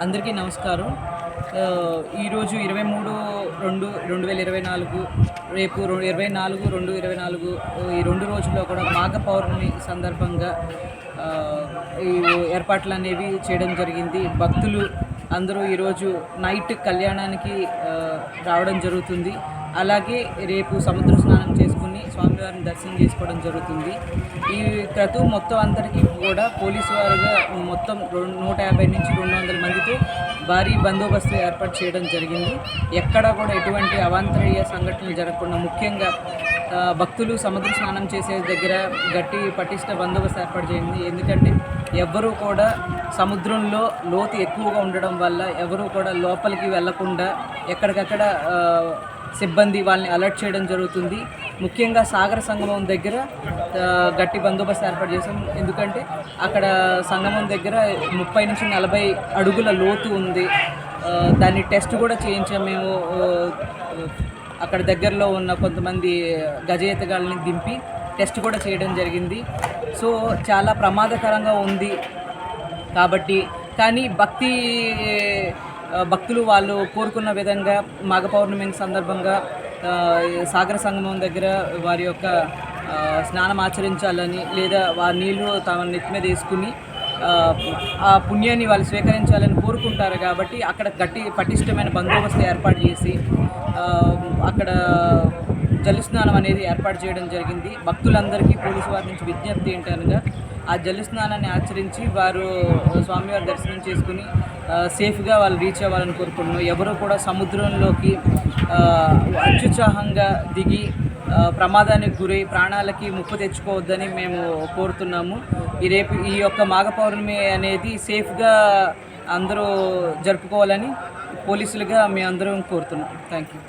అందరికీ నమస్కారం. ఈరోజు ఇరవై మూడు రెండు రెండు వేల ఇరవై నాలుగు రేపు రొ- ఇరవై నాలుగు రెండు ఇరవై నాలుగు ఈ రెండు రోజుల్లో కూడా మాఘ పౌర్ణమి సందర్భంగా ఈ ఏర్పాట్లు అనేవి చేయడం జరిగింది. భక్తులు అందరూ ఈరోజు నైట్ కళ్యాణానికి రావడం జరుగుతుంది. అలాగే రేపు సముద్ర స్నానం చేసుకుని స్వామివారిని దర్శనం చేసుకోవడం జరుగుతుంది. ఈ క్రతు మొత్తం అందరికీ కూడా పోలీసు వారుగా మొత్తం రెండు నూట యాభై నుంచి రెండు వందల మందితో భారీ బందోబస్తు ఏర్పాటు చేయడం జరిగింది. ఎక్కడ కూడా ఎటువంటి అవాంతరీయ సంఘటనలు జరగకుండా ముఖ్యంగా భక్తులు సముద్ర స్నానం చేసే దగ్గర గట్టి పటిష్ట బందోబస్తు ఏర్పాటు చేయండి. ఎందుకంటే ఎవ్వరూ కూడా సముద్రంలో లోతు ఎక్కువగా ఉండడం వల్ల ఎవరూ కూడా లోపలికి వెళ్ళకుండా ఎక్కడికక్కడ సిబ్బంది వాళ్ళని అలర్ట్ చేయడం జరుగుతుంది. ముఖ్యంగా సాగర సంగమం దగ్గర గట్టి బందోబస్తు ఏర్పాటు చేసాం ఎందుకంటే అక్కడ సంగమం దగ్గర ముప్పై నుంచి నలభై అడుగుల లోతు ఉంది. దాన్ని టెస్ట్ కూడా చేయించాం మేము. అక్కడ దగ్గరలో ఉన్న కొంతమంది గజయితగాళ్ళని దింపి టెస్ట్ కూడా చేయడం జరిగింది. సో చాలా ప్రమాదకరంగా ఉంది కాబట్టి. కానీ భక్తి భక్తులు వాళ్ళు కోరుకున్న విధంగా మాఘ పౌర్ణమి సందర్భంగా సాగర సంగమం దగ్గర వారి యొక్క స్నానం ఆచరించాలని లేదా వారి నీళ్ళు తమ నెత్తి మీద వేసుకుని ఆ, పుణ్యాన్ని వాళ్ళు స్వీకరించాలని కోరుకుంటారు కాబట్టి అక్కడ గట్టి పటిష్టమైన బందోబస్తు ఏర్పాటు చేసి అక్కడ జలస్నానం అనేది ఏర్పాటు చేయడం జరిగింది. భక్తులందరికీ పోలీసు వారి నుంచి విజ్ఞప్తి ఏంటనగా ఆ జలస్నానాన్ని ఆచరించి వారు స్వామివారి దర్శనం చేసుకుని సేఫ్గా వాళ్ళు రీచ్ అవ్వాలని కోరుకుంటున్నాం ఎవరు కూడా సముద్రంలోకి అత్యుత్సాహంగా దిగి ప్రమాదానికి గురై ప్రాణాలకి ముప్పు తెచ్చుకోవద్దని మేము కోరుతున్నాము. ఈ రేపు ఈ యొక్క మాఘ పౌర్ణమి అనేది సేఫ్గా అందరూ జరుపుకోవాలని పోలీసులుగా మీ అందరం కోరుతున్నాం. Thank you